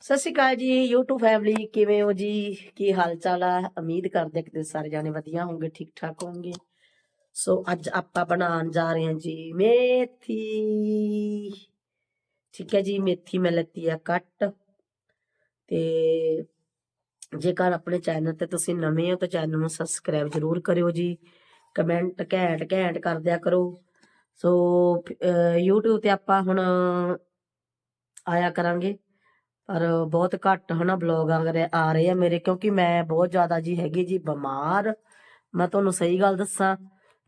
ਸਤਿ ਸ਼੍ਰੀ ਅਕਾਲ ਜੀ, YouTube family ਕਿਵੇਂ ਹੋ ਜੀ? ਕੀ ਹਾਲ ਚਾਲ ਆ? ਉਮੀਦ ਕਰਦੇ ਕਿ ਤੁਸੀਂ ਸਾਰੇ ਜਾਣੇ ਵਧੀਆ ਹੋਵੋਗੇ ਠੀਕ ਠਾਕ ਹੋਵੋਗੇ। ਸੋ ਅੱਜ ਆਪਾਂ ਬਣਾਉਣ ਜਾ ਰਹੇ ਹਾਂ ਜੀ ਮੇਥੀ। ਠੀਕ ਹੈ ਜੀ, ਮੇਥੀ ਮੈਂ ਲੱਤੀ ਆ ਕੱਟ। ਤੇ ਜੇਕਰ ਆਪਣੇ ਚੈਨਲ ਤੇ ਤੁਸੀਂ ਨਵੇਂ ਹੋ, ਤਾਂ ਚੈਨਲ ਨੂੰ ਸਬਸਕ੍ਰਾਈਬ ਜ਼ਰੂਰ ਕਰਿਓ ਜੀ। ਕਮੈਂਟ ਘੈਂਟ ਘੈਂਟ ਕਰ ਦਿਆ ਕਰੋ। ਸੋ, ਅਹ, YouTube ਤੇ ਆਪਾਂ ਹੁਣ ਆਇਆ ਕਰਾਂਗੇ। ਪਰ ਬਹੁਤ ਘੱਟ ਹਨਾ ਬਲੌਗ ਆ ਰਹੇ ਆ ਮੇਰੇ, ਕਿਉਂਕਿ ਮੈਂ ਬਹੁਤ ਜ਼ਿਆਦਾ ਜੀ ਹੈਗੀ ਜੀ ਬਿਮਾਰ। ਮੈਂ ਤੁਹਾਨੂੰ ਸਹੀ ਗੱਲ ਦੱਸਾਂ,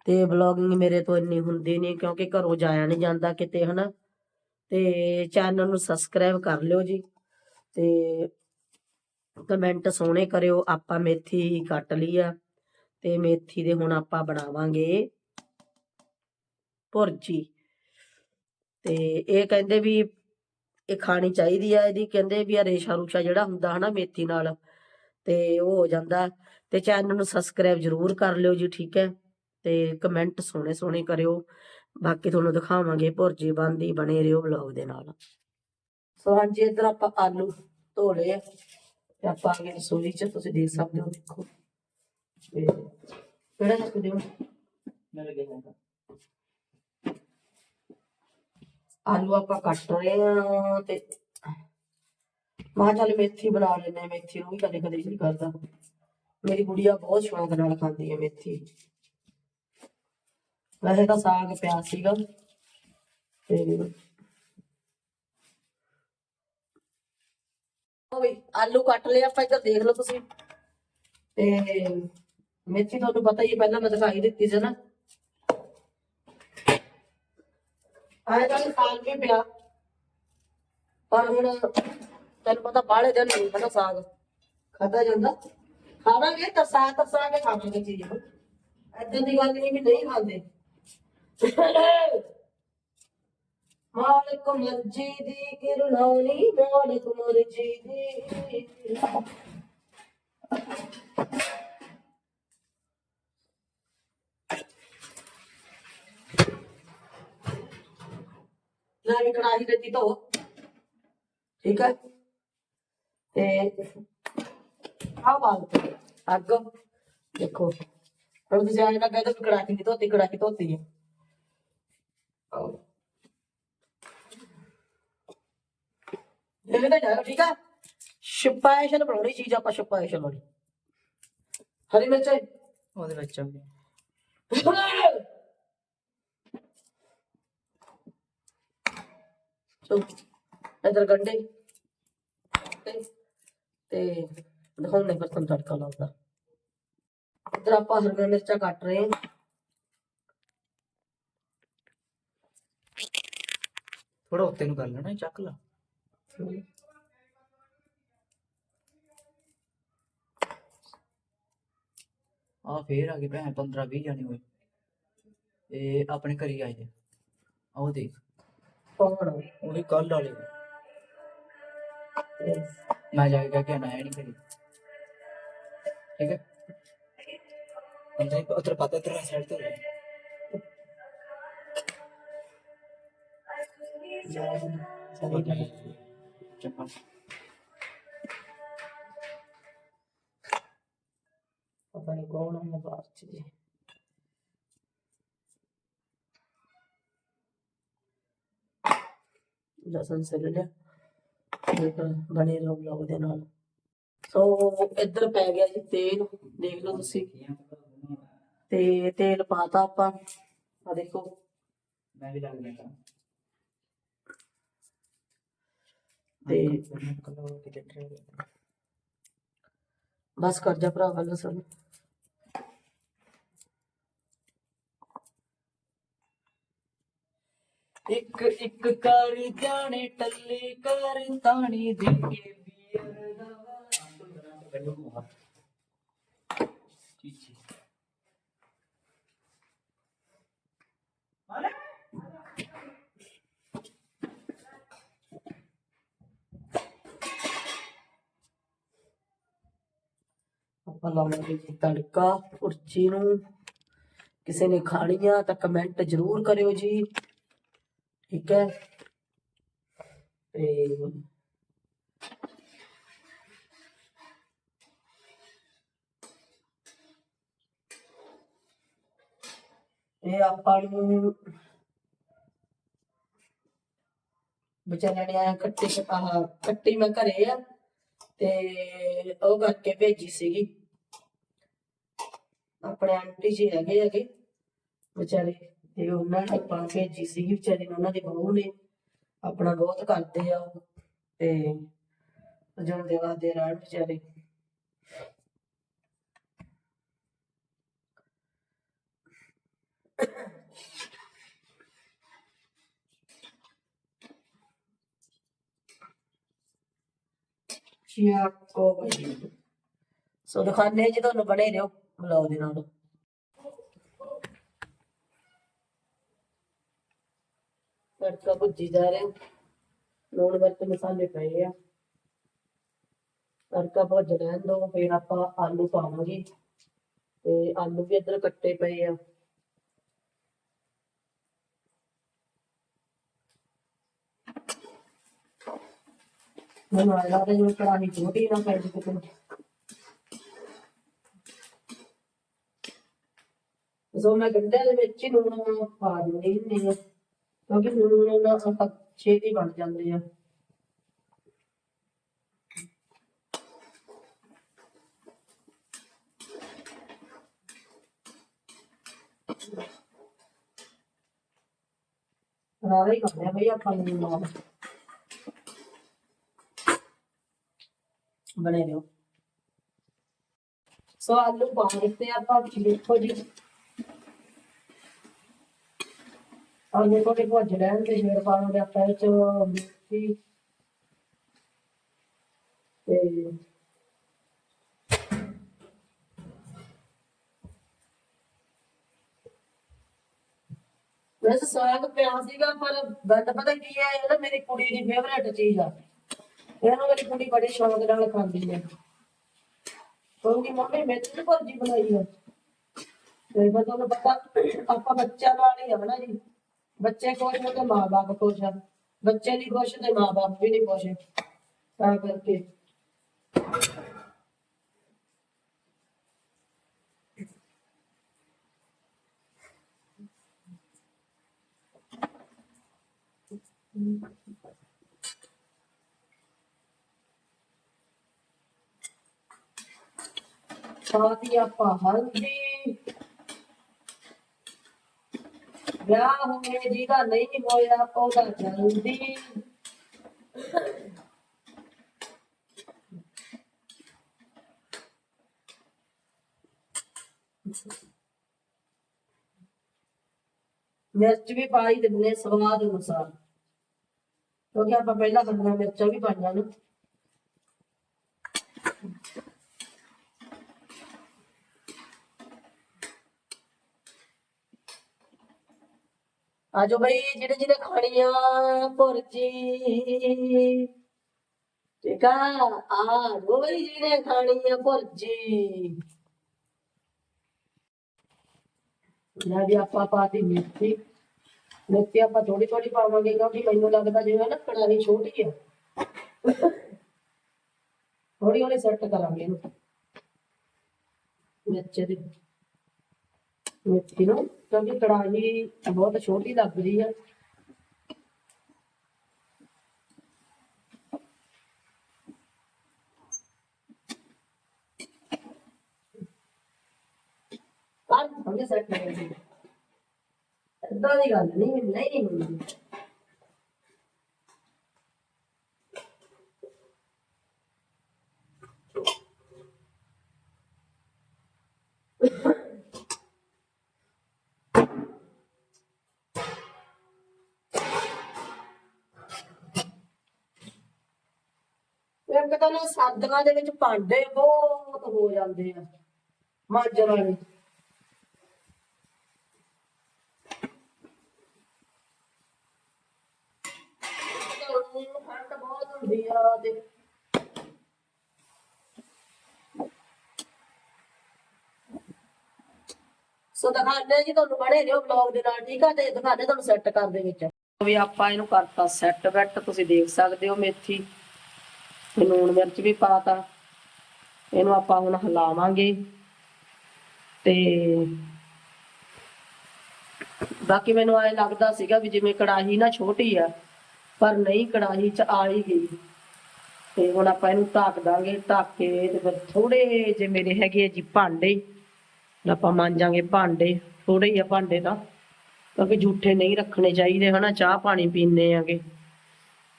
ਤੇ ਬਲੌਗਿੰਗ ਮੇਰੇ ਤੋਂ ਇੰਨੀ ਹੁੰਦੀ ਨਹੀਂ, ਕਿਉਂਕਿ ਘਰੋਂ ਜਾਇਆ ਨਹੀਂ ਜਾਂਦਾ ਕਿਤੇ ਹਨਾ। ਤੇ ਚੈਨਲ ਨੂੰ ਸਬਸਕ੍ਰਾਈਬ ਕਰ ਲਿਓ ਜੀ, ਤੇ ਕਮੈਂਟ ਸੋਹਣੇ ਕਰਿਓ, ਆਪਾਂ ਮੇਥੀ ਕੱਟ ਲਈ ਆ, ਤੇ ਮੇਥੀ ਦੇ ਹੁਣ ਆਪਾਂ ਬਣਾਵਾਂਗੇ ਭੁਰਜੀ। ਤੇ ਇਹ ਕਹਿੰਦੇ ਵੀ ਇਹ ਖਾਣੀ ਚਾਹੀਦੀ ਆ, ਇਹਦੀ ਕਹਿੰਦੇ ਵੀ ਆ ਰੇਸ਼ਾ ਰੂਸ਼ਾ ਜਿਹੜਾ ਹੁੰਦਾ ਹਨਾ ਮੇਥੀ ਨਾਲ, ਤੇ ਉਹ ਹੋ ਜਾਂਦਾ। ਤੇ ਚੈਨਲ ਨੂੰ ਸਬਸਕ੍ਰਾਈਬ ਜ਼ਰੂਰ ਕਰ ਲਿਓ ਜੀ, ਠੀਕ ਹੈ? ਤੇ ਕਮੈਂਟ ਸੋਹਣੇ ਸੋਹਣੇ ਕਰਿਓ। ਬਾਕੀ ਤੁਹਾਨੂੰ ਦਿਖਾਵਾਂਗੇ ਭੁਰਜੀ ਬਣਦੀ ਬਣੇ ਰਹੋ ਵਲੌਗ ਦੇ ਨਾਲ। ਸੋ ਹਾਂਜੀ, ਇੱਧਰ ਆਪਾਂ ਆਲੂ ਧੋ ਲਏ ਤੇ ਆਪਾਂ ਆ ਰਸੋਈ ਚ, ਤੁਸੀਂ ਦੇਖ ਸਕਦੇ ਹੋ ਦੇਖੋ। ਕਿਹੜਾ ਚੱਕ ਦਿਓ? ਮੇਰੇ ਕੇ ਜਾਂਦਾ। ਆਲੂ ਆਪਾਂ ਕੱਟ ਰਹੇ ਆ ਤੇ ਮਾਂ ਚੱਲ ਮੇਥੀ ਬਣਾ ਲੈਨੇ ਮੇਥੀ ਨੂੰ ਵੀ ਕਦੇ ਕਦੇ ਜੀ ਕਰਦਾ। ਮੇਰੀ ਗੁੜੀਆ ਬਹੁਤ ਸ਼ੌਂਕ ਨਾਲ ਖਾਂਦੀ ਹੈ ਮੇਥੀ। ਵੈਸੇ ਤਾਂ ਸਾਗ ਪਿਆ ਸੀਗਾ ਤੇ ਉਹ ਵੀ ਆਲੂ ਕੱਟ ਲਏ, ਆਪਾਂ ਇੱਧਰ ਦੇਖ ਲਓ ਤੁਸੀਂ। ਤੇ ਮੇਥੀ ਤੁਹਾਨੂੰ ਪਤਾ ਹੀ ਹੈ, ਪਹਿਲਾਂ ਮੈਂ ਦਿਖਾਈ ਦਿੱਤੀ ਸੀ ਨਾ। ਆਏ ਤਾਂ ਸਾਗ ਵੀ ਪਿਆ। ਪਰ ਹੁਣ ਤੈਨੂੰ ਪਤਾ ਬਾਹਲੇ ਦਿਨ ਨਹੀਂ ਪਤਾ ਸਾਗ। ਖਾਦਾ ਜਾਂਦਾ। ਖਾਵਾਂਗੇ, ਤਰਸਾ ਤਰਸਾ ਕੇ ਖਾਵਾਂਗੇ ਚੀਜ਼ ਨੂੰ। ਏਦਾਂ ਦੀ ਗੱਲ ਨਹੀਂ ਵੀ ਨਹੀਂ ਖਾਂਦੇ। ਮਾਲਕ ਮਰਜ਼ੀ ਦੀ ਕਿਰਲਾਣੀ ਮਾਲਕ ਮਰਜ਼ੀ ਦੀ। ਲੈ ਵੀ ਕੜਾਹੀ ਲੱਤੀ ਧੋ ਠੀਕ ਹੈ ਤੇ ਆ ਬਾਲ ਅੱਗ ਦੇਖੋ ਹੁਣ ਤੁਸੀਂ ਆਏ ਨਾ ਕਹਿੰਦੇ ਵੀ ਕੜਾਹੀ ਨਹੀਂ ਧੋਤੀ ਕੜਾਹੀ ਧੋਤੀ ਹੈ ਆਓ। ਇਹ ਤਾਂ ਜਾਓ ਠੀਕ ਆ ਸਪੈਸ਼ਲ ਬਣਾਉਣੀ ਚੀਜ਼ ਆਪਾਂ ਸਪੈਸ਼ਲ ਵਾਲੀ ਹਰੀ ਮਿਰਚ ਹੈ ਉਹਦੇ ਵਿੱਚ ਆ ਗਿਆ। ਸੋ ਇਧਰ ਗੰਡੇ ਤੇ ਤੇ ਦਿਖਾਉਂਦੇ ਫਿਰ ਤੜਕਾ ਲਾਉਂਦਾ। ਇਧਰ ਆਪਾਂ ਹਰੀਆਂ ਮਿਰਚਾਂ ਕੱਟ ਰਹੇ ਹਾਂ। ਥੋੜਾ ਉੱਤੇ ਨੂੰ ਕਰ ਲੈਣਾ, ਚੱਕ ਲਾ। ਆ ਫੇਰ ਆ ਗਏ ਭੈਣ 15 20 ਜਾਣੇ ਹੋਏ। ਇਹ ਆਪਣੇ ਘਰੀ ਆਏ ਨੇ। ਆਹ ਦੇਖ। ਕੌਣ ਉਹੀ ਕੱਲ ਵਾਲੇ ਤੇ ਮੈਂ ਜਾ ਕੇ ਕਹਿ ਨਾ ਨਹੀਂ ਕਰੀ ਠੀਕ ਹੈ ਅੰਦਰ ਉਧਰ ਪਤਾ ਤੇਰਾ ਸਾਈਡ ਤੋਂ ਲੈ। ਚੱਪਲ ਪਤਾ ਨਹੀਂ ਕੌਣ ਹੈ ਬਾਹਰ ਚ ਜੀ ਲਸਣ ਸੇ ਲਿਆ ਇਹ ਬਣੇ ਰਹੋ ਬਲੌਗ ਦੇ ਨਾਲ। ਸੋ ਇੱਧਰ ਪੈ ਗਿਆ ਜੀ ਤੇਲ ਦੇਖ ਲਓ ਤੁਸੀਂ। ਤੇ ਤੇਲ ਪਾਤਾ ਆਪਾਂ ਆ ਦੇਖੋ। ਮੈਂ ਵੀ ਲੱਗ ਲੈਂਦਾ ਤੇ ਬਸ ਕਰ ਜਾ ਭਰਾ ਵੱਲ ਸਭ ਇੱਕ ਇੱਕ ਕਰ ਜਾਣੇ, ਟੱਲੇ ਕਰ ਤਾਣੀ ਦੇ ਕੇ ਵੀਰ ਦਾ ਚੀਚੀ ਆਪਾਂ ਲਾਵਾਂਗੇ ਜੀ ਤੜਕਾ, ਪੁਰਚੀ ਨੂੰ। ਕਿਸੇ ਨੇ ਖਾਣੀ ਆ ਤਾਂ ਕਮੈਂਟ ਜ਼ਰੂਰ ਕਰਿਓ ਜੀ। ਠੀਕ ਹੈ। ਤੇ ਇਹ ਆਪਾਂ ਨੂੰ ਵਿਚਾਰਿਆਂ ਨੇ ਆ ਕੱਟੀ ਆਹ ਕੱਟੀ ਮੈਂ ਘਰੇ ਆ ਤੇ ਉਹ ਕਰਕੇ ਭੇਜੀ ਸੀਗੀ। ਆਪਣੇ ਆਂਟੀ ਜੀ ਹੈਗੇ ਹੈਗੇ ਵਿਚਾਰੇ। ਤੇ ਉਹਨਾਂ ਨੇ ਆਪਾਂ ਨੂੰ ਭੇਜੀ ਸੀਗੀ ਵਿਚਾਰੀ ਨੂੰ, ਉਹਨਾਂ ਦੀ ਬਹੂ ਨੇ ਆਪਣਾ ਬਹੁਤ ਕਰਦੇ ਆ ਉਹ ਤੇ ਜਿਉਂਦੇ ਵਾਦੇ ਰਹਿਣ ਵਿਚਾਰੇ। ਚਿਆਕੋ ਬਈ ਸੋ ਦਿਖਾਣੇ ਜੀ ਤੁਹਾਨੂੰ ਬਣੇ ਰਹੋ ਬਲੌਗ ਦੇ ਨਾਲ। ਤੜਕਾ ਭੁੱਜੀ ਜਾ ਰਿਹਾ। ਲੂਣ ਮਿਰਚ ਮਸਾਲੇ ਪਏ ਆ। ਤੜਕਾ ਭੁੱਜ ਰਹਿਣ ਦੋ, ਫਿਰ ਆਪਾਂ ਆਲੂ ਪਾਵਾਂਗੇ। ਤੇ ਆਲੂ ਵੀ ਇੱਧਰ ਕੱਟੇ ਪਏ ਆ। ਮੈਨੂੰ ਲੱਗਦਾ ਜਿਵੇਂ ਕੜਾਹੀ ਛੋਟੀ ਨਾ ਪੈ ਜੇ ਕਿਤੇ ਸੋ ਮੈਂ ਗੰਢਿਆਂ ਦੇ ਵਿੱਚ ਹੀ ਲੂਣ ਪਾ ਦਿੰਦੀ ਹੁੰਦੀ ਆ। ਕਿਉਂਕਿ ਲੂਣ ਨਾਲ ਛੇਤੀ ਬਣ ਜਾਂਦੇ ਆ। ਰਾਵੇ ਕਰਦੇ ਆ ਬਈ ਆਪਾਂ ਲੂਣ ਨਾਲ। ਬਣੇ ਰਹੋ। ਸੋ ਆਲੂ ਪਾ ਦਿੱਤੇ ਆਪਾਂ ਦੇਖੋ ਜੀ। ਆਲੂ ਕੋਲੇ ਭੁੱਜ ਰਹਿਣ ਤੇ ਫਿਰ ਪਾਵਾਂਗੇ ਆਪਾਂ ਵਿੱਚ ਚ ਤੇ ਵੈਸੇ ਸਾਗ ਪਿਆ ਸੀਗਾ, ਪਰ ਗੱਲ ਪਤਾ ਕੀ ਹੈ, ਇਹ ਨਾ ਮੇਰੀ ਕੁੜੀ ਦੀ ਫੇਵਰੇਟ ਚੀਜ਼ ਆ। ਇਹਨੂੰ ਮੇਰੀ ਕੁੜੀ ਬੜੇ ਸ਼ੌਕ ਨਾਲ ਖਾਂਦੀ ਹੈ। ਕਹੂੰਗੀ, ਮੰਮੀ ਮੈਂ ਤੇ ਭੁਰਜੀ ਬਣਾਈ ਹੈ ਤੇ ਮੈਂ ਤੁਹਾਨੂੰ ਪਤਾ, ਆਪਾਂ ਬੱਚਿਆਂ ਨਾਲ ਹੀ ਆ ਨਾ ਜੀ। ਬੱਚੇ ਖੁਸ਼ ਹੋ ਤੇ ਮਾਂ-ਬਾਪ ਖੁਸ਼ ਆ ਬੱਚੇ ਨਹੀਂ ਖੁਸ਼ ਤੇ ਮਾਂ-ਬਾਪ ਵੀ ਨਹੀਂ ਖੁਸ਼ ਤਾਂ ਕਰਕੇ ਸਾਥੀ ਆਪਾਂ ਹਲਦੀ ਵਿਆਹ ਹੋਏ ਜਿਹਦਾ ਨਹੀਂ ਹੋਇਆ ਉਹਦਾ ਜਲਦੀ ਮਿਰਚ ਵੀ ਪਾਈ ਦਿੰਨੇ ਸਵਾਦ ਅਨੁਸਾਰ। ਕਿਉਂਕਿ ਆਪਾਂ ਪਹਿਲਾਂ ਹਰੀਆਂ ਮਿਰਚਾਂ ਵੀ ਪਾਈਆਂ ਨੇ। ਆਜੋ ਬਈ, ਜਿਹੜੇ ਜਿਹੜੇ ਖਾਣੀ ਆ ਠੀਕ ਆ? ਆ ਬਈ ਜਿਹੜੇ ਖਾਣੀ ਆ ਲੈ ਵੀ ਆਪਾਂ ਪਾਤੀ ਮਿਰਚੀ ਮਿਰਚੀ ਆਪਾਂ ਥੋੜੀ ਥੋੜੀ ਪਾਵਾਂਗੇ, ਕਿਉਂਕਿ ਮੈਨੂੰ ਲੱਗਦਾ ਜਿਵੇਂ ਨਾ ਕੜਾਹੀ ਛੋਟੀ ਆ। ਥੋੜੀ ਹੌਲੀ ਸੈੱਟ ਕਰਾਂਗੇ ਇਹਨੂੰ। ਮਿਰਚ ਦੀ ਮਿਰਚੀ ਨੂੰ, ਕਿਉਂਕਿ ਕੜਾਹੀ ਬਹੁਤ ਛੋਟੀ ਲੱਗ ਰਹੀ ਹੈ ਪਰ ਸਮਝ ਸੈੱਟ ਨਹੀਂ ਹੋਈ ਦੀ ਗੱਲ ਨਹੀਂ ਨਹੀਂ ਹੁੰਦੀ ਇੱਕ ਤਾਂ ਨਾ ਸਰਦੀਆਂ ਦੇ ਵਿੱਚ ਭਾਂਡੇ ਬਹੁਤ ਹੋ ਜਾਂਦੇ ਆ ਮਾਂਜਣ ਵਾਲੇ ਠੰਡ ਬਹੁਤ ਹੁੰਦੀ ਆ ਤੇ ਸੋ ਦਿਖਾਉਂਦੇ ਜੀ ਤੁਹਾਨੂੰ ਬਣੇ ਰਿਓ ਵਲੌਗ ਦੇ ਨਾਲ, ਠੀਕ ਆ? ਤੇ ਦਿਖਾਉਂਦੇ ਤੁਹਾਨੂੰ ਸੈੱਟ ਕਰ ਦੇ ਵਿੱਚ। ਵੀ ਆਪਾਂ ਇਹਨੂੰ ਕਰਤਾ ਸੈੱਟ ਬੈਟ ਤੁਸੀਂ ਦੇਖ ਸਕਦੇ ਹੋ ਮੇਥੀ। ਤੇ ਲੂਣ ਮਿਰਚ ਵੀ ਪਾਤਾ ਇਹਨੂੰ ਆਪਾਂ ਹੁਣ ਹਿਲਾਵਾਂਗੇ। ਤੇ ਬਾਕੀ ਮੈਨੂੰ ਐ ਲੱਗਦਾ ਸੀਗਾ ਵੀ ਜਿਵੇਂ ਕੜਾਹੀ ਨਾ ਛੋਟੀ ਆ, ਪਰ ਨਹੀਂ, ਕੜਾਹੀ ਚ ਆ ਹੀ ਗਈ। ਤੇ ਹੁਣ ਆਪਾਂ ਇਹਨੂੰ ਢੱਕ ਦਾਂਗੇ, ਢੱਕ ਕੇ ਤੇ ਫਿਰ ਥੋੜੇ ਜੇ ਮੇਰੇ ਹੈਗੇ ਆ ਜੀ ਭਾਂਡੇ ਆਪਾਂ ਮਾਂਜਾਂਗੇ ਭਾਂਡੇ ਥੋੜੇ ਹੀ ਆ ਭਾਂਡੇ ਤਾਂ, ਕਿਉਂਕਿ ਝੂਠੇ ਨਹੀਂ ਰੱਖਣੇ ਚਾਹੀਦੇ ਹਨਾ, ਚਾਹ ਪਾਣੀ ਪੀਂਦੇ ਆਗੇ।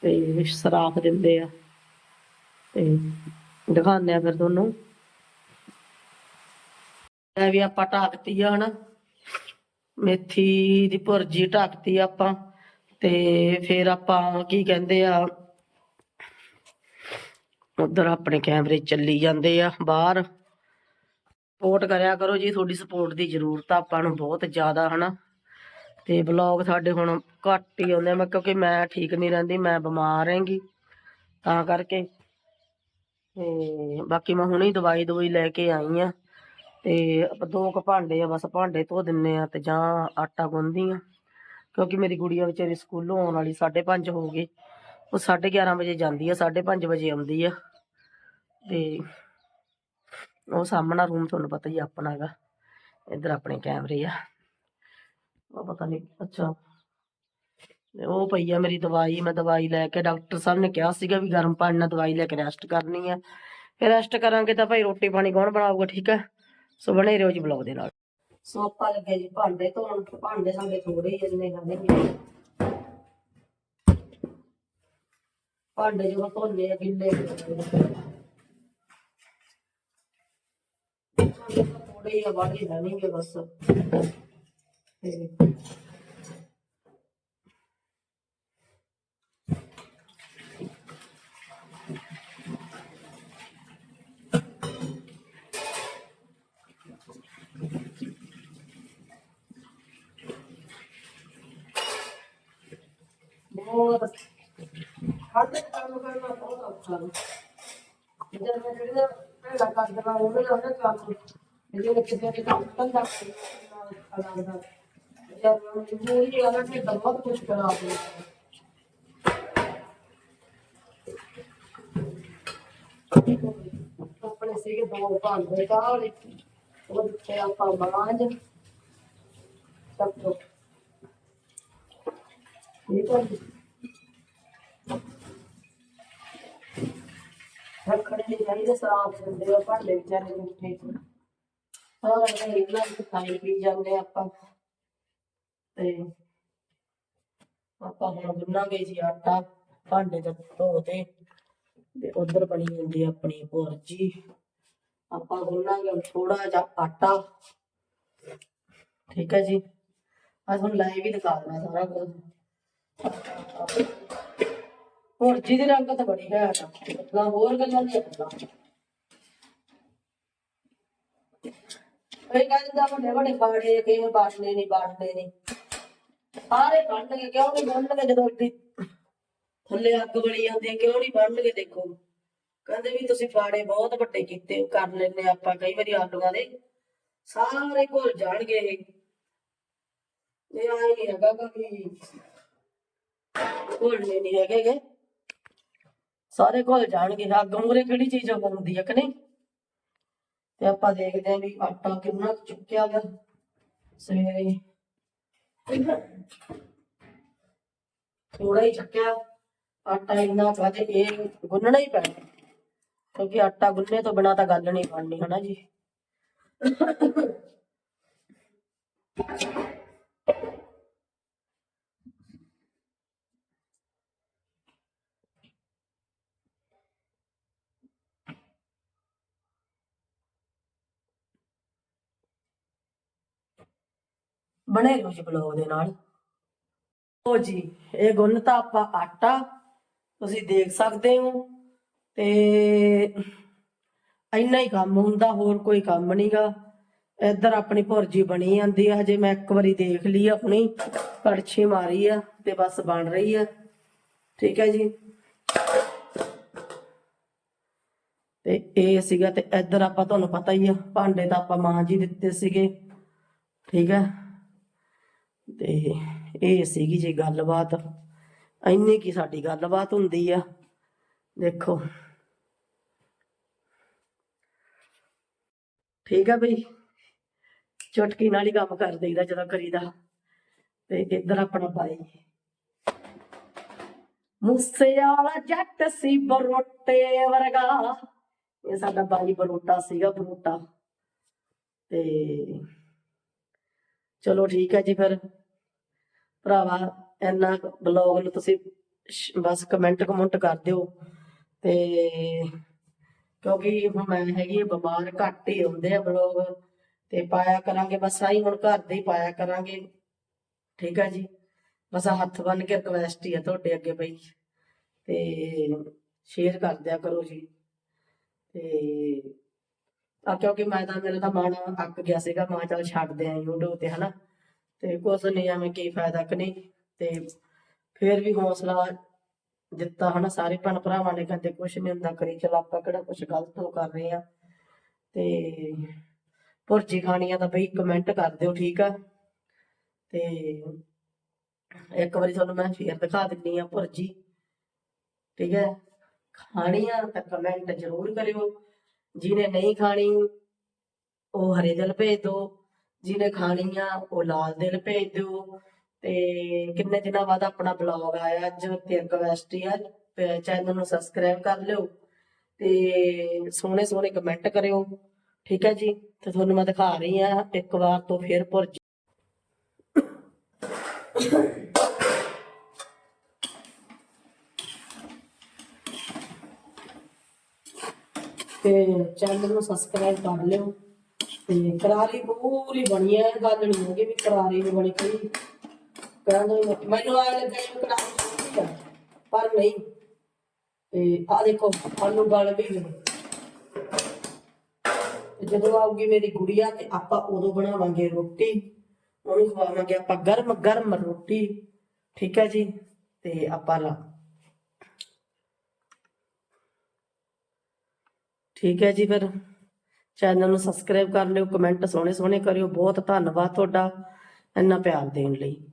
ਤੇ ਸਰਾਖ ਦਿੰਦੇ ਆ। ਤੇ ਦਿਖਾਉਂਦੇ ਆ ਫਿਰ ਤੁਹਾਨੂੰ। ਇਹ ਵੀ ਆਪਾਂ ਢੱਕਤੀ ਆ ਹਨਾ। ਮੇਥੀ ਦੀ ਭੁਰਜੀ ਢੱਕਤੀ ਆਪਾਂ ਤੇ ਫਿਰ ਆਪਾਂ ਕੀ ਕਹਿੰਦੇ ਆ, ਉਧਰ ਆਪਣੇ ਕੈਮਰੇ ਚੱਲੀ ਜਾਂਦੇ ਆ ਬਾਹਰ। ਸਪੋਰਟ ਕਰਿਆ ਕਰੋ ਜੀ, ਤੁਹਾਡੀ ਸਪੋਰਟ ਦੀ ਜ਼ਰੂਰਤ ਆ ਆਪਾਂ ਨੂੰ ਬਹੁਤ ਜ਼ਿਆਦਾ ਹਨਾ। ਤੇ ਬਲੌਗ ਸਾਡੇ ਹੁਣ ਘੱਟ ਹੀ ਆਉਂਦੇ ਮੈਂ ਕਿਉਂਕਿ ਮੈਂ ਠੀਕ ਨਹੀਂ ਰਹਿੰਦੀ, ਮੈਂ ਬਿਮਾਰ ਹੈਗੀ ਤਾਂ ਕਰਕੇ ਤੇ ਬਾਕੀ ਮੈਂ ਹੁਣੇ ਹੀ ਦਵਾਈ ਦਵਾਈ ਲੈ ਕੇ ਆਈ ਆ। ਤੇ ਆਪਾਂ ਦੋ ਕੁ ਭਾਂਡੇ ਆ, ਬਸ ਭਾਂਡੇ ਧੋ ਦਿੰਨੇ ਆ ਤੇ ਜਾਂ ਆਟਾ ਗੁੰਨਦੀ ਆ। ਕਿਉਂਕਿ ਮੇਰੀ ਗੁੜੀਆ ਵਿਚਾਰੀ ਸਕੂਲੋਂ ਆਉਣ ਵਾਲੀ 5:30 ਹੋ ਗਏ ਉਹ 11:30 ਵਜੇ ਜਾਂਦੀ ਆ 5:30 ਵਜੇ ਆਉਂਦੀ ਆ। ਤੇ ਉਹ ਸਾਹਮਣਾ ਰੂਮ ਤੁਹਾਨੂੰ ਪਤਾ ਹੀ ਆ ਆਪਣਾ ਹੈਗਾ ਇੱਧਰ ਆਪਣੇ ਕੈਮਰੇ ਆ। ਉਹ ਪਤਾ ਨਹੀਂ ਅੱਛਾ। ਉਹ ਪਈ ਆ ਮੇਰੀ ਦਵਾਈ, ਮੈਂ ਦਵਾਈ ਲੈ ਕੇ ਡਾਕਟਰ ਸਾਹਿਬ ਨੇ ਕਿਹਾ ਸੀਗਾ ਵੀ ਗਰਮ ਪਾਣੀ ਨਾਲ ਦਵਾਈ ਲੈ ਕੇ ਰੈਸਟ ਕਰਨੀ ਆ। ਫਿਰ ਰੈਸਟ ਕਰਾਂਗੇ ਤਾਂ ਭਾਈ ਰੋਟੀ ਪਾਣੀ ਕੌਣ ਬਣਾਊਗਾ, ਠੀਕ ਹੈ ਸੋ ਬਣੇ ਰਹੋ ਜੀ ਬਲੌਗ ਦੇ ਨਾਲ। ਸੋ ਆਪਾਂ ਲੱਗੇ ਜੀ ਭਾਂਡੇ ਧੋਣ, ਭਾਂਡੇ ਸਾਡੇ ਥੋੜੇ ਹੀ ਇੰਨੇ ਖਾਣੇ ਭਾਂਡੇ ਜਦੋਂ ਧੋਨੇ ਆ, ਗਿੱਲੇ ਥੋੜੇ ਹੀ ਆ ਬਾਕੀ ਹੈ ਨਹੀਂ ਗੇ ਬਸ। ਤੇ ਬਹੁਤ ਹਰ ਇੱਕ ਕੰਮ ਕਰਨਾ ਬਹੁਤ ਔਖਾ ਹੈ ਜਦ ਮੈਂ ਜਿਹੜੀ ਨਾ ਪਹਿਲਾਂ ਕਰਦਾ ਉਹਨੇ ਨਾ ਉਹਨੇ ਕੰਮ ਜਿਹੜੇ ਕਿਤੇ ਤੇ ਕੰਮ ਕਰਦਾ ਅੱਛਾ ਲੱਗਦਾ ਜਦ ਮੈਂ ਮਜਬੂਰੀ ਆ ਨਾ ਕਿ ਬਹੁਤ ਕੁਝ ਕਰਾ ਦੇ ਆਪਣੇ ਸੀਗੇ ਦੋ ਭਾਂਡੇ ਕਾਲੇ ਉਹ ਦਿੱਤੇ ਆਪਾਂ ਮਾਂਜ ਸਭ ਕੁਛ ਠੀਕ ਹੈ ਰੱਖਣੇ ਨਹੀਂ ਚਾਹੀਦੇ, ਸਾਫ਼ ਦਿੰਦੇ ਆ, ਭਾਂਡੇ ਵਿਚਾਰੇ ਮਿੱਠੇ ਸਾਰਾ ਦਿਨ ਇਹਨਾਂ ਨੂੰ ਖਾਈ ਪੀ ਜਾਂਦੇ ਆਪਾਂ। ਤੇ ਆਪਾਂ ਹੁਣ ਗੁੰਨਾਂਗੇ ਜੀ ਆਟਾ, ਭਾਂਡੇ ਤੇ ਧੋ ਤੇ ਤੇ ਉਧਰ ਬਣੀ ਜਾਂਦੀ ਆਪਣੀ ਭੁਰਜੀ ਆਪਾਂ ਗੁੰਨਾਂਗੇ ਥੋੜਾ ਜਿਹਾ ਆਟਾ। ਠੀਕ ਹੈ ਜੀ। ਅੱਜ ਹੁਣ ਲਾਈਵ ਹੀ ਦਿਖਾ ਦੇਣਾ ਸਾਰਾ ਕੁਝ ਹੁਣ ਜਿਹਦੀ ਰੰਗਤ ਬੜੀ ਹੈ ਨਾ ਹੋਰ ਗੱਲਾਂ ਨਹੀਂ ਆਪਣਾ ਕੋਈ ਕਹਿੰਦਾ ਵੱਡੇ ਵੱਡੇ ਬਾੜੇ ਕਿਵੇਂ ਬਾੜਨੇ ਨਹੀਂ ਬਾੜਨੇ ਨਹੀਂ। ਸਾਰੇ ਬਣਨਗੇ, ਕਿਉਂ ਨਹੀਂ ਬਣਨਗੇ ਜਦੋਂ ਇੱਡੀ ਥੱਲੇ ਅੱਗ ਬਲੀ ਜਾਂਦੀ ਹੈ, ਕਿਉਂ ਨਹੀਂ ਬਣਨਗੇ ਦੇਖੋ। ਕਹਿੰਦੇ ਵੀ ਤੁਸੀਂ ਬਾੜੇ ਬਹੁਤ ਵੱਡੇ ਕੀਤੇ ਕਰ ਲੈਨੇ ਆਪਾਂ ਕਈ ਵਾਰੀ ਆਲੂਆਂ ਦੇ। ਸਾਰੇ ਘੁਲ ਜਾਣਗੇ ਇਹ। ਇਹ ਆਏ ਨਹੀਂ ਹੈਗਾ ਕਿ ਘੁਲਣੇ ਨਹੀਂ ਹੈਗੇ ਸਾਰੇ ਘੁਲ ਜਾਣਗੇ ਅੱਗ ਮੂਰੇ ਕਿਹੜੀ ਚੀਜ਼ ਹੁੰਦੀ ਹੈ ਕਿ ਨਹੀਂ? ਤੇ ਆਪਾਂ ਦੇਖਦੇ ਆਂ ਵੀ ਆਟਾ ਕਿੰਨਾ ਕੁ ਚੁੱਕਿਆ ਗਿਆ। ਸਵੇਰੇ ਥੋੜਾ ਹੀ ਚੱਕਿਆ। ਆਟਾ ਇੰਨਾ ਪਾ ਤੇ ਇਹ ਗੁੰਨਣਾ ਹੀ ਪੈਣਾ। ਕਿਉਂਕਿ ਆਟਾ ਗੁੰਨੇ ਤੋਂ ਬਿਨਾ ਤਾਂ ਗੱਲ ਨਹੀਂ ਬਣਨੀ, ਹਨਾ ਜੀ? ਬਣੇ ਰਹੋ ਜੀ ਬਲੌਗ ਦੇ ਨਾਲ। ਉਹ ਜੀ, ਇਹ ਗੁੰਨ ਤਾਂ ਆਪਾਂ ਆਟਾ, ਤੁਸੀਂ ਦੇਖ ਸਕਦੇ ਹੋ। ਤੇ ਇੰਨਾ ਹੀ ਕੰਮ ਹੁੰਦਾ, ਹੋਰ ਕੋਈ ਕੰਮ ਨਹੀਂਗਾ। ਇੱਧਰ ਆਪਣੀ ਭੁਰਜੀ ਬਣੀ ਜਾਂਦੀ ਆ, ਹਜੇ ਮੈਂ ਇੱਕ ਵਾਰੀ ਦੇਖ ਲਈ ਆਪਣੀ ਹੁਣੀ। ਕੜਛੀ ਮਾਰੀ ਆ ਤੇ ਬਸ ਬਣ ਰਹੀ ਆ। ਠੀਕ ਹੈ ਜੀ। ਤੇ ਇਹ ਸੀਗਾ ਤੇ ਇੱਧਰ ਆਪਾਂ, ਤੁਹਾਨੂੰ ਪਤਾ ਹੀ ਆ, ਭਾਂਡੇ ਤਾਂ ਆਪਾਂ ਮਾਂ ਜੀ ਦਿੱਤੇ ਸੀਗੇ। ਠੀਕ ਹੈ। ਤੇ ਇਹ ਸੀਗੀ ਜੀ ਗੱਲਬਾਤ। ਇੰਨੀ ਕੀ ਸਾਡੀ ਗੱਲਬਾਤ ਹੁੰਦੀ ਆ। ਦੇਖੋ। ਠੀਕ ਆ ਬਈ। ਚੁਟਕੀ ਨਾਲ ਹੀ ਕੰਮ ਕਰ ਦਈਦਾ ਜਦੋਂ ਕਰੀਦਾ। ਤੇ ਇੱਧਰ ਆਪਣਾ ਬਾਈ। ਮੂਸੇ ਵਾਲਾ ਜੱਟ ਸੀ ਬਰੋਟੇ ਵਰਗਾ। ਇਹ ਸਾਡਾ ਬਾਈ ਬਰੋਟਾ ਸੀਗਾ, ਬਰੋਟਾ। ਤੇ ਚਲੋ ਠੀਕ ਹੈ ਜੀ ਫਿਰ। ਭਰਾਵਾ, ਇੰਨਾ ਬਲੌਗ ਨੂੰ ਤੁਸੀਂ ਬਸ ਕਮੈਂਟ ਕਮੈਂਟ ਕਰ ਦਿਓ ਤੇ ਕਿਉਂਕਿ ਹੁਣ ਮੈਂ ਹੈਗੀ ਬਿਮਾਰ, ਘੱਟ ਹੀ ਹੁੰਦੇ ਆ ਬਲੌਗ ਤੇ ਪਾਇਆ ਕਰਾਂਗੇ, ਬਸ ਆਈ ਹੁਣ ਘਰ ਦੇ ਹੀ ਪਾਇਆ ਕਰਾਂਗੇ। ਠੀਕ ਹੈ ਜੀ। ਬਸ ਹੱਥ ਬੰਨ ਕੇ ਰਿਕਵੈਸਟ ਹੀ ਆ ਤੁਹਾਡੇ ਅੱਗੇ ਬਈ। ਤੇ ਸ਼ੇਅਰ ਕਰ ਦਿਆ ਕਰੋ ਜੀ। ਤੇ ਆ ਕਿਉਂਕਿ ਮੈਂ ਤਾਂ, ਮੇਰਾ ਤਾਂ ਮਨ ਅੱਕ ਗਿਆ ਸੀਗਾ, ਮੈਂ ਚੱਲ ਛੱਡਦੇ ਆ YouTube ਤੇ, ਹਨਾ। ਤੇ ਕੁਛ ਨਹੀਂ ਐਵੇਂ ਕੀ ਫਾਇਦਾ ਕਿ ਨਹੀਂ ਤੇ ਫੇਰ ਵੀ ਹੌਸਲਾ ਦਿੱਤਾ, ਹਨਾ, ਸਾਰੇ ਭੈਣ ਭਰਾਵਾਂ ਨੇ, ਕਹਿੰਦੇ ਕੁਛ ਨਹੀਂ ਹੁੰਦਾ, ਕਰੀ ਚਲ ਆਪਾਂ ਕਿਹੜਾ ਕੁਛ ਗਲਤ ਹੋ ਕਰ ਰਹੇ ਆ। ਤੇ ਭੁਰਜੀ ਖਾਣੀ ਆ ਤਾਂ ਬਈ ਕਮੈਂਟ ਕਰ ਦਿਓ, ਠੀਕ ਆ। ਤੇ ਇੱਕ ਵਾਰੀ ਤੁਹਾਨੂੰ ਮੈਂ ਫੇਰ ਦਿਖਾ ਦਿੰਨੀ ਆ ਭੁਰਜੀ, ਠੀਕ ਹੈ। ਖਾਣੀ ਆ ਤਾਂ ਕਮੈਂਟ ਜ਼ਰੂਰ ਕਰਿਓ। ਜਿਹਨੇ ਨਹੀਂ ਖਾਣੀ, ਉਹ ਹਰੇ ਦਿਲ ਭੇਜ ਦਿਓ ਜਿਹਨੇ ਖਾਣੀ ਆ ਉਹ ਲਾਲ ਦਿਲ ਭੇਜ ਦਿਓ। ਤੇ ਕਿੰਨੇ ਦਿਨਾਂ ਬਾਅਦ ਆਪਣਾ ਬਲੌਗ ਆਇਆ ਅੱਜ, ਤੇ ਰਿਕਵੈਸਟ ਆ ਚੈਨਲ ਨੂੰ ਸਬਸਕ੍ਰਾਈਬ ਕਰ ਲਿਓ। ਤੇ ਸੋਹਣੇ ਸੋਹਣੇ ਕਮੈਂਟ ਕਰਿਓ। ਠੀਕ ਹੈ ਜੀ? ਤੇ ਤੁਹਾਨੂੰ ਮੈਂ ਦਿਖਾ ਰਹੀ ਆ ਇੱਕ ਵਾਰ ਤੋਂ ਫੇਰ ਭੁਰਜੀ ਤੇ ਚੈਨਲ ਨੂੰ ਸਬਸਕ੍ਰਾਈਬ ਕਰ ਲਿਓ। ਤੇ ਕਰਾਰੀ ਪੂਰੀ ਬਣੀ ਹੈ ਗੱਲ ਨਹੀਂ ਹੈਗੀ ਵੀ ਕਰਾਰੀ ਨਹੀਂ ਬਣੀ ਕੋਈ। ਕਹਿੰਦੇ ਮੈਨੂੰ ਆ ਲੱਗਾ ਇਹ ਕਰਾਰੀ ਪਰ ਨਹੀਂ। ਤੇ ਆ ਦੇਖੋ ਆਲੂ ਗਲ ਵੀ ਗਏ ਜਦੋਂ ਆਊਗੀ ਮੇਰੀ ਗੁੜੀਆ ਤੇ ਆਪਾਂ ਉਦੋਂ ਬਣਾਵਾਂਗੇ ਰੋਟੀ। ਉਹਨੂੰ ਖਵਾਵਾਂਗੇ ਆਪਾਂ ਗਰਮ ਗਰਮ ਰੋਟੀ। ਠੀਕ ਹੈ ਜੀ? ਤੇ ਆਪਾਂ ਲਾ ਠੀਕ ਹੈ ਜੀ ਫਿਰ। ਚੈਨਲ ਨੂੰ ਸਬਸਕ੍ਰਾਈਬ ਕਰ ਲਿਓ ਕਮੈਂਟ ਸੋਹਣੇ ਸੋਹਣੇ ਕਰਿਓ। ਬਹੁਤ ਧੰਨਵਾਦ ਤੁਹਾਡਾ ਇੰਨਾ ਪਿਆਰ ਦੇਣ ਲਈ।